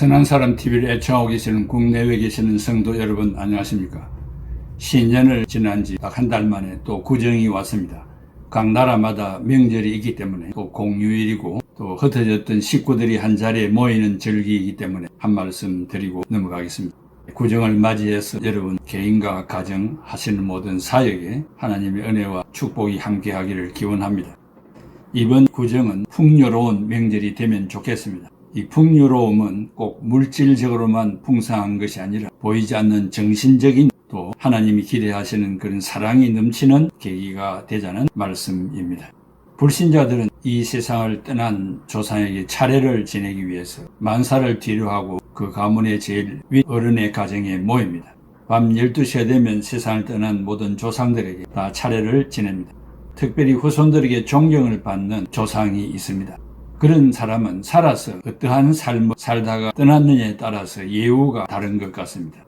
선한 사람 TV를 애청하고 계시는 국내외 계시는 성도 여러분 안녕하십니까? 신년을 지난 지 딱 한 달 만에 또 구정이 왔습니다. 각 나라마다 명절이 있기 때문에 또 공휴일이고 또 흩어졌던 식구들이 한 자리에 모이는 절기이기 때문에 한 말씀 드리고 넘어가겠습니다. 구정을 맞이해서 여러분 개인과 가정 하시는 모든 사역에 하나님의 은혜와 축복이 함께하기를 기원합니다. 이번 구정은 풍요로운 명절이 되면 좋겠습니다. 이 풍요로움은 꼭 물질적으로만 풍성한 것이 아니라 보이지 않는 정신적인 또 하나님이 기대하시는 그런 사랑이 넘치는 계기가 되자는 말씀입니다. 불신자들은 이 세상을 떠난 조상에게 차례를 지내기 위해서 만사를 뒤로하고 그 가문의 제일 윗 어른의 가정에 모입니다. 밤 12시가 되면 세상을 떠난 모든 조상들에게 다 차례를 지냅니다. 특별히 후손들에게 존경을 받는 조상이 있습니다. 그런 사람은 살아서 어떠한 삶을 살다가 떠났느냐에 따라서 예우가 다른 것 같습니다.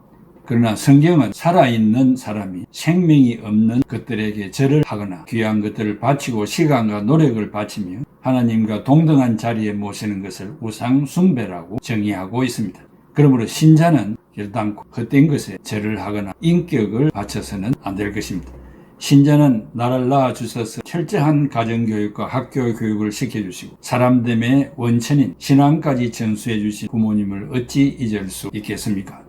그러나 성경은 살아있는 사람이 생명이 없는 것들에게 절을 하거나 귀한 것들을 바치고 시간과 노력을 바치며 하나님과 동등한 자리에 모시는 것을 우상 숭배라고 정의하고 있습니다. 그러므로 신자는 결단코 헛된 것에 절을 하거나 인격을 바쳐서는 안 될 것입니다. 신자는 나를 낳아주셔서 철저한 가정교육과 학교 교육을 시켜주시고 사람됨의 원천인 신앙까지 전수해 주신 부모님을 어찌 잊을 수 있겠습니까?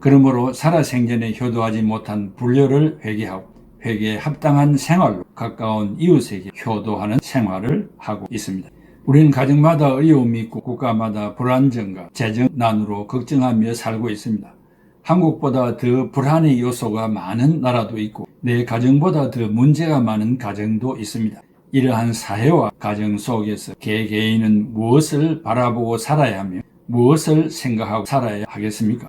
그러므로 살아생전에 효도하지 못한 불효를 회개하고 회개에 합당한 생활로 가까운 이웃에게 효도하는 생활을 하고 있습니다. 우리는 가정마다 어려움이 있고 국가마다 불안정과 재정 난으로 걱정하며 살고 있습니다. 한국보다 더 불안의 요소가 많은 나라도 있고 내 가정보다 더 문제가 많은 가정도 있습니다. 이러한 사회와 가정 속에서 개개인은 무엇을 바라보고 살아야 하며 무엇을 생각하고 살아야 하겠습니까?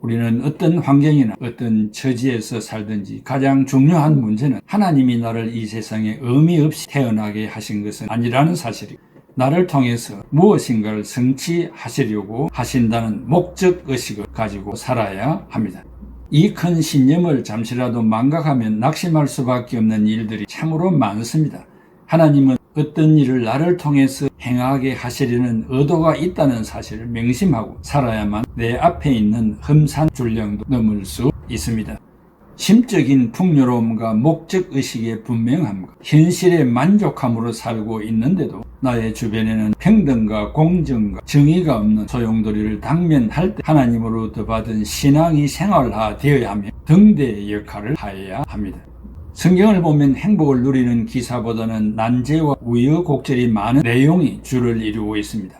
우리는 어떤 환경이나 어떤 처지에서 살든지 가장 중요한 문제는 하나님이 나를 이 세상에 의미 없이 태어나게 하신 것은 아니라는 사실이고 나를 통해서 무엇인가를 성취하시려고 하신다는 목적 의식을 가지고 살아야 합니다. 이 큰 신념을 잠시라도 망각하면 낙심할 수밖에 없는 일들이 참으로 많습니다. 하나님은 어떤 일을 나를 통해서 행하게 하시려는 의도가 있다는 사실을 명심하고 살아야만 내 앞에 있는 험산 줄령도 넘을 수 있습니다. 심적인 풍요로움과 목적의식의 분명함과 현실의 만족함으로 살고 있는데도 나의 주변에는 평등과 공정과 정의가 없는 소용돌이를 당면할 때 하나님으로부터 받은 신앙이 생활화되어야 하며 등대의 역할을 하여야 합니다. 성경을 보면 행복을 누리는 기사보다는 난제와 우여곡절이 많은 내용이 주를 이루고 있습니다.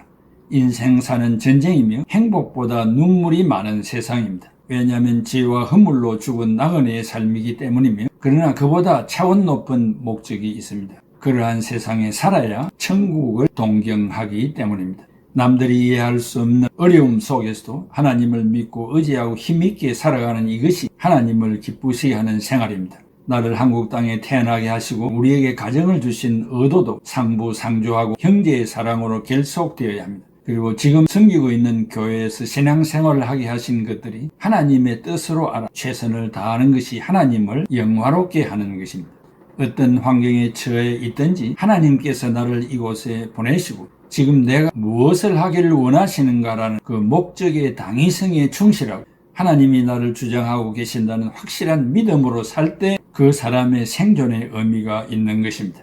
인생 사는 전쟁이며 행복보다 눈물이 많은 세상입니다. 왜냐하면 지혜와 허물로 죽은 나그네의 삶이기 때문이며 그러나 그보다 차원 높은 목적이 있습니다. 그러한 세상에 살아야 천국을 동경하기 때문입니다. 남들이 이해할 수 없는 어려움 속에서도 하나님을 믿고 의지하고 힘있게 살아가는 이것이 하나님을 기쁘시게 하는 생활입니다. 나를 한국 땅에 태어나게 하시고 우리에게 가정을 주신 의도도 상부상조하고 형제의 사랑으로 결속되어야 합니다. 그리고 지금 섬기고 있는 교회에서 신앙생활을 하게 하신 것들이 하나님의 뜻으로 알아 최선을 다하는 것이 하나님을 영화롭게 하는 것입니다. 어떤 환경에 처해 있든지 하나님께서 나를 이곳에 보내시고 지금 내가 무엇을 하기를 원하시는가라는 그 목적의 당위성에 충실하고 하나님이 나를 주장하고 계신다는 확실한 믿음으로 살 때 그 사람의 생존의 의미가 있는 것입니다.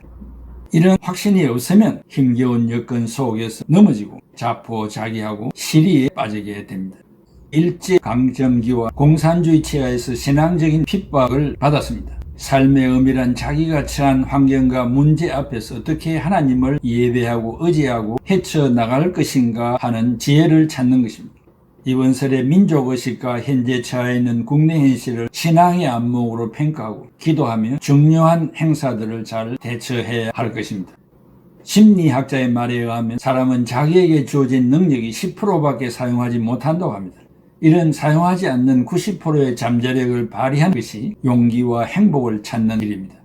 이런 확신이 없으면 힘겨운 여건 속에서 넘어지고 자포자기하고 시리에 빠지게 됩니다. 일제 강점기와 공산주의 치하에서 신앙적인 핍박을 받았습니다. 삶의 의미란 자기가 처한 환경과 문제 앞에서 어떻게 하나님을 예배하고 의지하고 헤쳐나갈 것인가 하는 지혜를 찾는 것입니다. 이번 설의 민족의식과 현재 처해 있는 국내 현실을 신앙의 안목으로 평가하고 기도하며 중요한 행사들을 잘 대처해야 할 것입니다. 심리학자의 말에 의하면 사람은 자기에게 주어진 능력이 10%밖에 사용하지 못한다고 합니다. 이런 사용하지 않는 90%의 잠재력을 발휘한 것이 용기와 행복을 찾는 일입니다.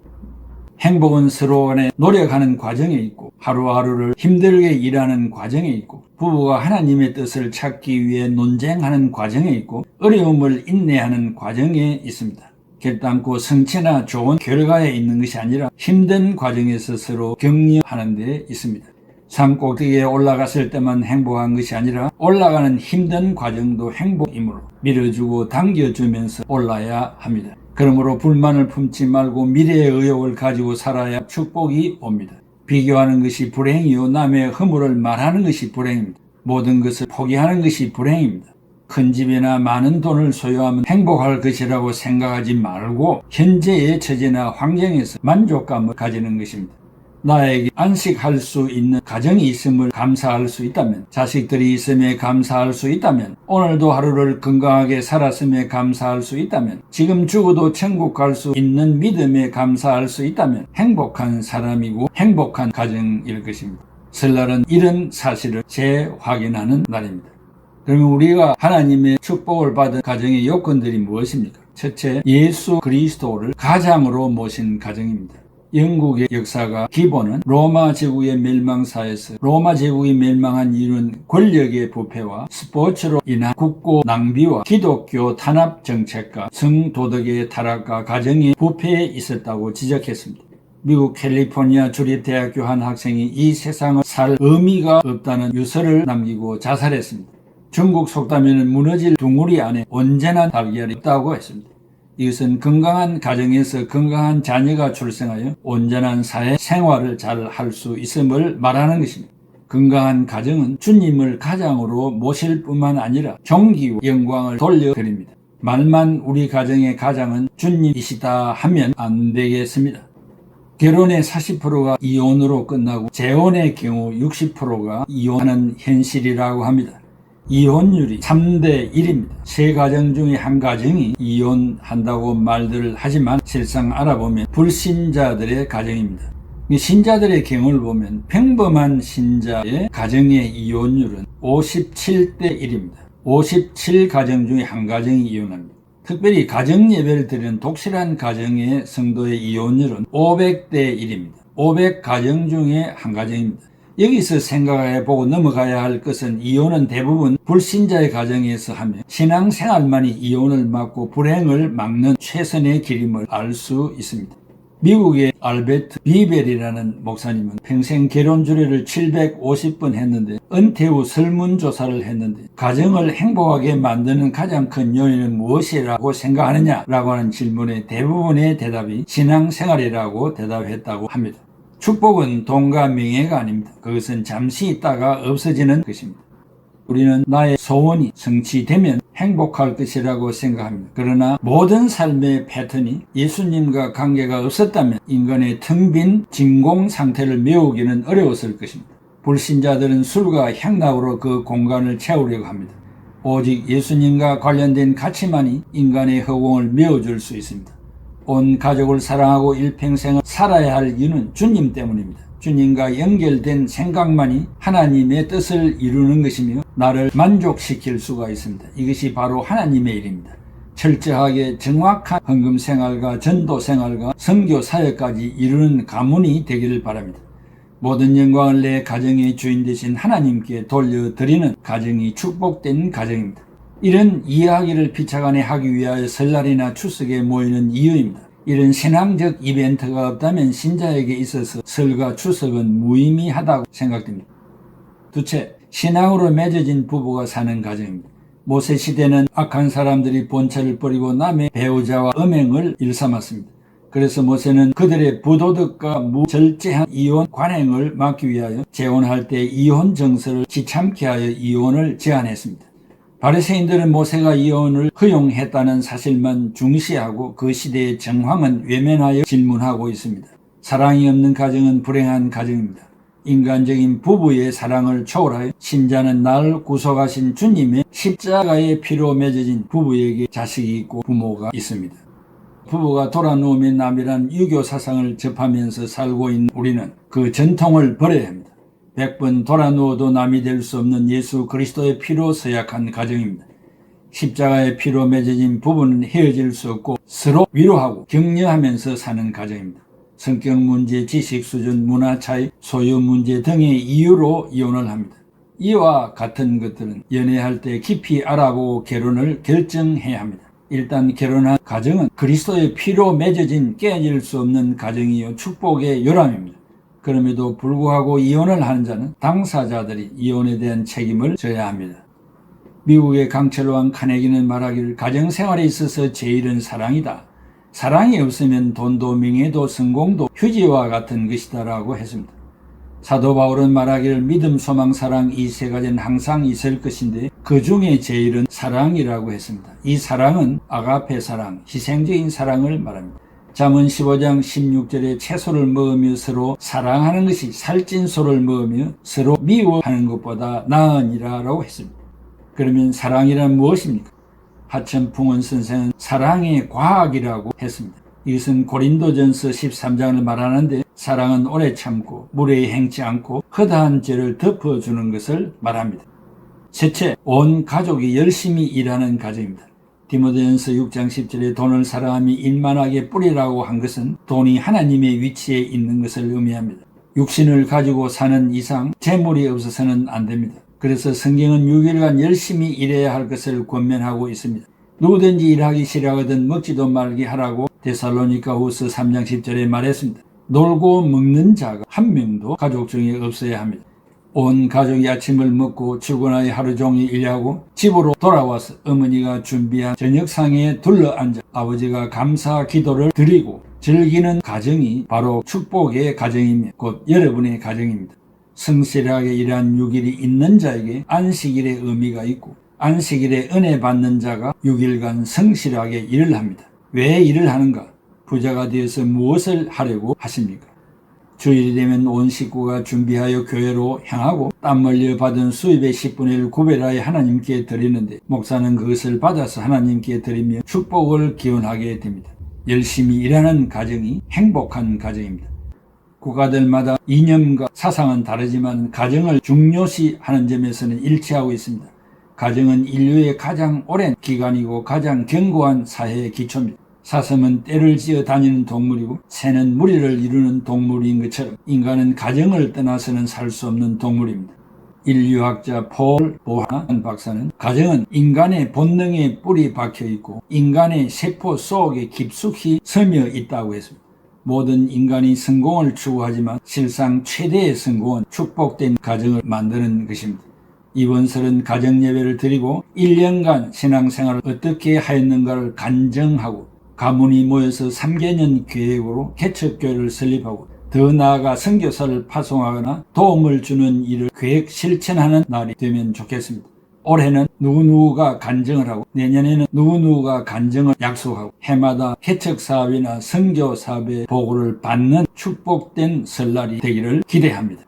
행복은 서로 간에 노력하는 과정에 있고 하루하루를 힘들게 일하는 과정에 있고 부부가 하나님의 뜻을 찾기 위해 논쟁하는 과정에 있고 어려움을 인내하는 과정에 있습니다. 결단코 성취나 좋은 결과에 있는 것이 아니라 힘든 과정에서 서로 격려하는 데 있습니다. 산 꼭대기에 올라갔을 때만 행복한 것이 아니라 올라가는 힘든 과정도 행복이므로 밀어주고 당겨주면서 올라야 합니다. 그러므로 불만을 품지 말고 미래의 의욕을 가지고 살아야 축복이 옵니다. 비교하는 것이 불행이요 남의 허물을 말하는 것이 불행입니다. 모든 것을 포기하는 것이 불행입니다. 큰 집이나 많은 돈을 소유하면 행복할 것이라고 생각하지 말고 현재의 처지나 환경에서 만족감을 가지는 것입니다. 나에게 안식할 수 있는 가정이 있음을 감사할 수 있다면, 자식들이 있음에 감사할 수 있다면, 오늘도 하루를 건강하게 살았음에 감사할 수 있다면, 지금 죽어도 천국 갈 수 있는 믿음에 감사할 수 있다면, 행복한 사람이고 행복한 가정일 것입니다. 설날은 이런 사실을 재확인하는 날입니다. 그러면 우리가 하나님의 축복을 받은 가정의 요건들이 무엇입니까? 첫째, 예수 그리스도를 가장으로 모신 가정입니다. 영국의 역사가 기본은 로마 제국의 멸망사에서 로마 제국이 멸망한 이유는 권력의 부패와 스포츠로 인한 국고 낭비와 기독교 탄압 정책과 성도덕의 타락과 가정의 부패에 있었다고 지적했습니다. 미국 캘리포니아 주립대학교 한 학생이 이 세상을 살 의미가 없다는 유서를 남기고 자살했습니다. 중국 속담에는 무너질 둥우리 안에 언제나 달걀이 있다고 했습니다. 이것은 건강한 가정에서 건강한 자녀가 출생하여 온전한 사회 생활을 잘 할 수 있음을 말하는 것입니다. 건강한 가정은 주님을 가장으로 모실 뿐만 아니라 종기와 영광을 돌려드립니다. 말만 우리 가정의 가장은 주님이시다 하면 안 되겠습니다. 결혼의 40%가 이혼으로 끝나고 재혼의 경우 60%가 이혼하는 현실이라고 합니다. 이혼율이 3대 1입니다. 세 가정 중에 한 가정이 이혼한다고 말들을 하지만 실상 알아보면 불신자들의 가정입니다. 이 신자들의 경우를 보면 평범한 신자의 가정의 이혼율은 57대 1입니다. 57 가정 중에 한 가정이 이혼합니다. 특별히 가정 예배를 드리는 독실한 가정의 성도의 이혼율은 500대 1입니다. 500 가정 중에 한 가정입니다. 여기서 생각해 보고 넘어가야 할 것은 이혼은 대부분 불신자의 가정에서 하며 신앙생활만이 이혼을 막고 불행을 막는 최선의 길임을 알 수 있습니다. 미국의 알베트 비벨이라는 목사님은 평생 결혼 주례를 750번 했는데 은퇴 후 설문조사를 했는데 가정을 행복하게 만드는 가장 큰 요인은 무엇이라고 생각하느냐라고 하는 질문에 대부분의 대답이 신앙생활이라고 대답했다고 합니다. 축복은 돈과 명예가 아닙니다. 그것은 잠시 있다가 없어지는 것입니다. 우리는 나의 소원이 성취되면 행복할 것이라고 생각합니다. 그러나 모든 삶의 패턴이 예수님과 관계가 없었다면 인간의 텅 빈 진공 상태를 메우기는 어려웠을 것입니다. 불신자들은 술과 향락으로 그 공간을 채우려고 합니다. 오직 예수님과 관련된 가치만이 인간의 허공을 메워줄 수 있습니다. 온 가족을 사랑하고 일평생을 살아야 할 이유는 주님 때문입니다. 주님과 연결된 생각만이 하나님의 뜻을 이루는 것이며 나를 만족시킬 수가 있습니다. 이것이 바로 하나님의 일입니다. 철저하게 정확한 헌금 생활과 전도 생활과 선교 사역까지 이루는 가문이 되기를 바랍니다. 모든 영광을 내 가정의 주인 되신 하나님께 돌려드리는 가정이 축복된 가정입니다. 이런 이야기를 피차간에 하기 위하여 설날이나 추석에 모이는 이유입니다. 이런 신앙적 이벤트가 없다면 신자에게 있어서 설과 추석은 무의미하다고 생각됩니다. 두째, 신앙으로 맺어진 부부가 사는 가정입니다. 모세 시대는 악한 사람들이 본체를 버리고 남의 배우자와 음행을 일삼았습니다. 그래서 모세는 그들의 부도덕과 무절제한 이혼 관행을 막기 위하여 재혼할 때 이혼 정서를 지참케 하여 이혼을 제한했습니다. 바리새인들은 모세가 이혼을 허용했다는 사실만 중시하고 그 시대의 정황은 외면하여 질문하고 있습니다. 사랑이 없는 가정은 불행한 가정입니다. 인간적인 부부의 사랑을 초월하여 신자는 나를 구속하신 주님의 십자가의 피로 맺어진 부부에게 자식이 있고 부모가 있습니다. 부부가 돌아누우면 남이란 유교 사상을 접하면서 살고 있는 우리는 그 전통을 버려야 합니다. 백번 돌아 누워도 남이 될 수 없는 예수 그리스도의 피로 서약한 가정입니다. 십자가의 피로 맺어진 부부는 헤어질 수 없고 서로 위로하고 격려하면서 사는 가정입니다. 성격 문제, 지식 수준, 문화 차이, 소유 문제 등의 이유로 이혼을 합니다. 이와 같은 것들은 연애할 때 깊이 알아보고 결혼을 결정해야 합니다. 일단 결혼한 가정은 그리스도의 피로 맺어진 깨질 수 없는 가정이요 축복의 요람입니다. 그럼에도 불구하고 이혼을 하는 자는 당사자들이 이혼에 대한 책임을 져야 합니다. 미국의 강철왕 카네기는 말하기를 가정생활에 있어서 제일은 사랑이다. 사랑이 없으면 돈도 명예도 성공도 휴지와 같은 것이다라고 했습니다. 사도 바울은 말하기를 믿음, 소망, 사랑 이 세 가지는 항상 있을 것인데 그 중에 제일은 사랑이라고 했습니다. 이 사랑은 아가페 사랑, 희생적인 사랑을 말합니다. 잠언 15장 16절에 채소를 먹으며 서로 사랑하는 것이 살찐 소를 먹으며 서로 미워하는 것보다 나으니라라고 했습니다. 그러면 사랑이란 무엇입니까? 하천풍원 선생은 사랑의 과학이라고 했습니다. 이것은 고린도전서 13장을 말하는데 사랑은 오래 참고 무례히 행치 않고 허다한 죄를 덮어주는 것을 말합니다. 셋째, 온 가족이 열심히 일하는 가정입니다. 디모데전서 6장 10절에 돈을 사랑함이 일만하게 뿌리라고 한 것은 돈이 하나님의 위치에 있는 것을 의미합니다. 육신을 가지고 사는 이상 재물이 없어서는 안 됩니다. 그래서 성경은 6일간 열심히 일해야 할 것을 권면하고 있습니다. 누구든지 일하기 싫어하거든 먹지도 말게 하라고 데살로니가 후서 3장 10절에 말했습니다. 놀고 먹는 자가 한 명도 가족 중에 없어야 합니다. 온 가족이 아침을 먹고 출근하여 하루 종일 일하고 집으로 돌아와서 어머니가 준비한 저녁상에 둘러앉아 아버지가 감사 기도를 드리고 즐기는 가정이 바로 축복의 가정이며 곧 여러분의 가정입니다. 성실하게 일한 6일이 있는 자에게 안식일의 의미가 있고 안식일에 은혜 받는 자가 6일간 성실하게 일을 합니다. 왜 일을 하는가? 부자가 되어서 무엇을 하려고 하십니까? 주일이 되면 온 식구가 준비하여 교회로 향하고 땀 흘려 받은 수입의 10분의 1 구별하여 하나님께 드리는데 목사는 그것을 받아서 하나님께 드리며 축복을 기원하게 됩니다. 열심히 일하는 가정이 행복한 가정입니다. 국가들마다 이념과 사상은 다르지만 가정을 중요시하는 점에서는 일치하고 있습니다. 가정은 인류의 가장 오랜 기간이고 가장 견고한 사회의 기초입니다. 사슴은 떼를 지어 다니는 동물이고 새는 무리를 이루는 동물인 것처럼 인간은 가정을 떠나서는 살 수 없는 동물입니다. 인류학자 폴 보한 박사는 가정은 인간의 본능에 뿌리 박혀 있고 인간의 세포 속에 깊숙이 스며 있다고 했습니다. 모든 인간이 성공을 추구하지만 실상 최대의 성공은 축복된 가정을 만드는 것입니다. 이번 설은 가정 예배를 드리고 1년간 신앙생활을 어떻게 하였는가를 간정하고 가문이 모여서 3개년 계획으로 개척교회를 설립하고 더 나아가 선교사를 파송하거나 도움을 주는 일을 계획 실천하는 날이 되면 좋겠습니다. 올해는 누구누구가 간증을 하고 내년에는 누구누구가 간증을 약속하고 해마다 개척 사업이나 선교 사업의 보고를 받는 축복된 설날이 되기를 기대합니다.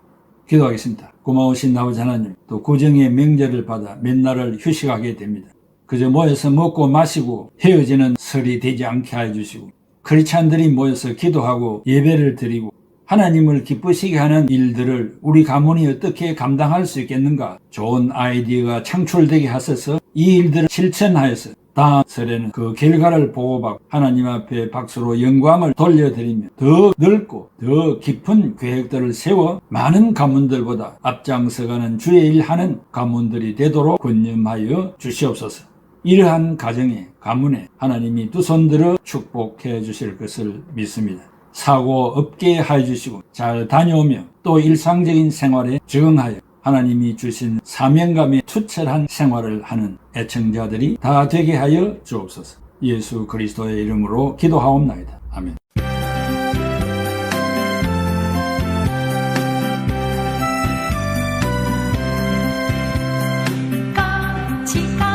기도하겠습니다. 고마우신 아버지 하나님 또 구정의 명절을 받아 몇 날을 휴식하게 됩니다. 그저 모여서 먹고 마시고 헤어지는 설이 되지 않게 해주시고 크리스찬들이 모여서 기도하고 예배를 드리고 하나님을 기쁘시게 하는 일들을 우리 가문이 어떻게 감당할 수 있겠는가 좋은 아이디어가 창출되게 하셔서 이 일들을 실천하여서 다음 설에는 그 결과를 보고받고 하나님 앞에 박수로 영광을 돌려드리며 더 넓고 더 깊은 계획들을 세워 많은 가문들보다 앞장서가는 주의 일하는 가문들이 되도록 권념하여 주시옵소서. 이러한 가정에 가문에 하나님이 두 손 들어 축복해 주실 것을 믿습니다. 사고 없게 해주시고 잘 다녀오며 또 일상적인 생활에 적응하여 하나님이 주신 사명감에 투철한 생활을 하는 애청자들이 다 되게 하여 주옵소서. 예수 그리스도의 이름으로 기도하옵나이다. 아멘. chica.